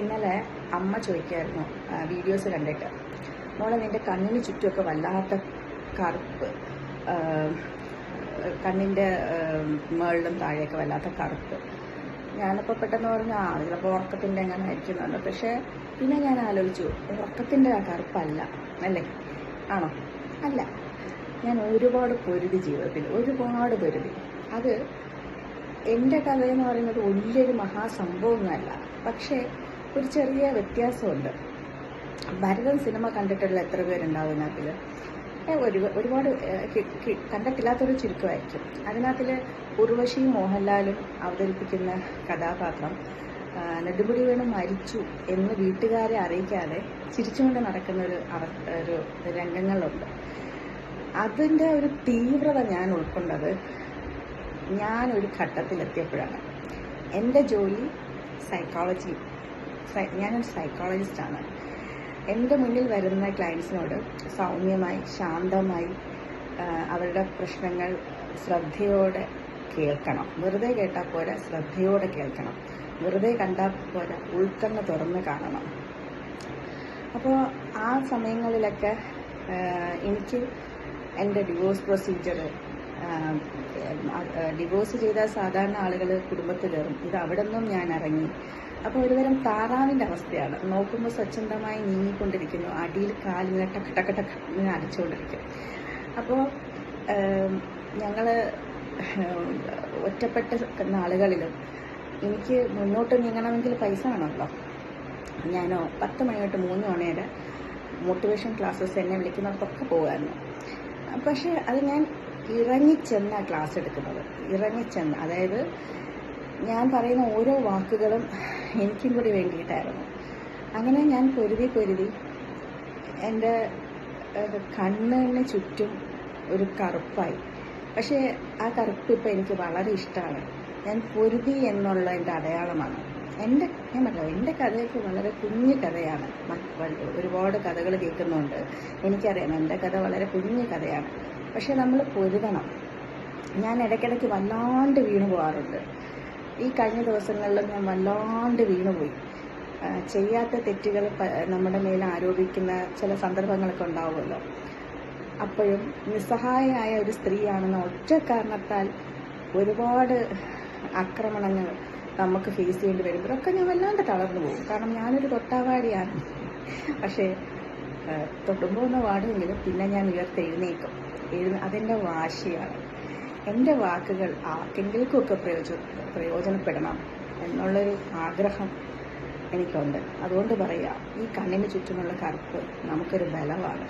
ഇന്നലെ അമ്മ ചോദിക്കായിരുന്നു വീഡിയോസ് കണ്ടിട്ട്. മോളെ നിന്റെ കണ്ണിന് ചുറ്റുമൊക്കെ വല്ലാത്ത കറുപ്പ് കണ്ണിന്റെ മുകളിലും താഴെയൊക്കെ വല്ലാത്ത കറുപ്പ്. ഞാനിപ്പോൾ പെട്ടെന്ന് പറഞ്ഞു ആ ചിലപ്പോൾ ഉറക്കത്തിന്റെ എങ്ങനെ ആയിരിക്കുന്നുണ്ട് പക്ഷേ പിന്നെ ഞാൻ ആലോചിച്ചു ഉറക്കത്തിന്റെ ആ കറുപ്പല്ല അല്ലേ? ആണോ? അല്ല ഞാൻ ഒരുപാട് പൊരുതി ജീവിതത്തിൽ ഒരുപാട് പൊരുതി. അത് എന്റെ കഥയെന്ന് പറയുന്നത് വലിയൊരു മഹാസംഭവമൊന്നുമല്ല. പക്ഷേ ഒരു ചെറിയ വ്യത്യാസമുണ്ട്. ഭരതൻ സിനിമ കണ്ടിട്ടുള്ള എത്ര പേരുണ്ടാവും ഇതിനകത്തിൽ ഏ, ഒരു ഒരുപാട് കണ്ടിട്ടില്ലാത്തൊരു ചുരുക്കമായിരിക്കും. അതിനകത്തിൽ ഉർവശിയും മോഹൻലാലും അവതരിപ്പിക്കുന്ന കഥാപാത്രം നെടുമുടി വേണു മരിച്ചു എന്ന് വീട്ടുകാരെ അറിയിക്കാതെ ചിരിച്ചുകൊണ്ട് നടക്കുന്ന ഒരു ഒരു രംഗങ്ങളുണ്ട്. അതിന്റെ ഒരു തീവ്രത ഞാൻ ഉൾക്കൊണ്ടത് ഞാനൊരു ഘട്ടത്തിലെത്തിയപ്പോഴാണ്. എന്റെ ജോലി സൈക്കോളജി ഞാനൊരു സൈക്കോളജിസ്റ്റാണ്. എന്റെ മുന്നിൽ വരുന്ന ക്ലയൻസിനോട് സൗമ്യമായി ശാന്തമായി അവരുടെ പ്രശ്നങ്ങൾ ശ്രദ്ധയോടെ കേൾക്കണം. വെറുതെ കേട്ടാൽ പോരാ ശ്രദ്ധയോടെ കേൾക്കണം. വെറുതെ കണ്ടാൽ പോരാ ഉൾക്കണ്ണ് തുറന്ന് കാണണം. അപ്പോൾ ആ സമയങ്ങളിലൊക്കെ എനിക്ക് എന്റെ ഡിവോഴ്സ് പ്രൊസീജിയർ ഡിവോഴ്സ് ചെയ്ത സാധാരണ ആളുകൾ കുടുംബത്തിൽ കയറും. ഇത് അവിടെ നിന്നും ഞാൻ ഇറങ്ങി അപ്പോൾ ഒരുതരം താറാവിന്റെ അവസ്ഥയാണ്. നോക്കുമ്പോൾ സ്വച്ഛന്തമായി നീങ്ങിക്കൊണ്ടിരിക്കുന്നു. അടിയിൽ കാലിങ്ങനെ ടക്ക് ടക്ക് ടക്ക് ഇങ്ങനെ അടിച്ചുകൊണ്ടിരിക്കും. അപ്പോൾ ഞങ്ങൾ ഒറ്റപ്പെട്ട നാളുകളിലും എനിക്ക് മുന്നോട്ട് നീങ്ങണമെങ്കിൽ പൈസ വേണമല്ലോ. ഞാനോ പത്ത് മണി തൊട്ട് മൂന്ന് മണിവരെ മോട്ടിവേഷൻ ക്ലാസ്സസ് എന്നെ വിളിക്കുന്നവർക്കൊക്കെ പോകുമായിരുന്നു പക്ഷേ അത് ഞാൻ ഇറങ്ങിച്ചെന്ന ക്ലാസ് എടുക്കുന്നത്. ഇറങ്ങിച്ചെന്ന് അതായത് ഞാൻ പറയുന്ന ഓരോ വാക്കുകളും എനിക്കും കൂടി വേണ്ടിയിട്ടായിരുന്നു. അങ്ങനെ ഞാൻ പൊരുതി പൊരുതി എന്റെ കണ്ണിന് ചുറ്റും ഒരു കറുപ്പായി. പക്ഷേ ആ കറുപ്പ് ഇപ്പം എനിക്ക് വളരെ ഇഷ്ടമാണ്. ഞാൻ പൊരുതി എന്നുള്ള എന്റെ അടയാളമാണ്. എന്റെ ഞാൻ പറഞ്ഞു എന്റെ കഥയൊക്കെ വളരെ കുഞ്ഞു കഥയാണ്. ഒരുപാട് കഥകൾ കേൾക്കുന്നുണ്ട്. എനിക്കറിയാം എന്റെ കഥ വളരെ കുഞ്ഞു കഥയാണ്. പക്ഷെ നമ്മൾ പൊരുതണം. ഞാൻ ഇടയ്ക്കിടയ്ക്ക് വല്ലാണ്ട് വീണു പോകാറുണ്ട് ഈ കഴിഞ്ഞ ദിവസങ്ങളിൽ ഞാൻ വല്ലാണ്ട് വീണുപോയി പോയി. ചെയ്യാത്ത തെറ്റുകൾ നമ്മുടെ മേൽ ആരോപിക്കുന്ന ചില സന്ദർഭങ്ങളൊക്കെ ഉണ്ടാവുമല്ലോ. അപ്പോഴും നിസ്സഹായയായ ഒരു സ്ത്രീയാണെന്ന ഒറ്റ കാരണത്താൽ ഒരുപാട് ആക്രമണങ്ങൾ നമുക്ക് ഫേസ് ചെയ്യേണ്ടി വരുമ്പോഴൊക്കെ ഞാൻ വല്ലാണ്ട് തളർന്നു പോകും. കാരണം ഞാനൊരു തൊട്ടാവാടിയാണ്. പക്ഷേ ഒന്ന് വാടുമെങ്കിലും പിന്നെ ഞാൻ ഉയർത്തെഴുന്നേക്കും എഴുന്ന അതെന്റെ വാശിയാണ്. എന്റെ വാക്കുകൾ ആർക്കെങ്കിലുമൊക്കെ പ്രയോജ പ്രയോജനപ്പെടണം എന്നുള്ളൊരു ആഗ്രഹം എനിക്കുണ്ട്. അതുകൊണ്ട് പറയാം ഈ കണ്ണിന് ചുറ്റുമുള്ള കറുപ്പ് നമുക്കൊരു ബലമാണ്.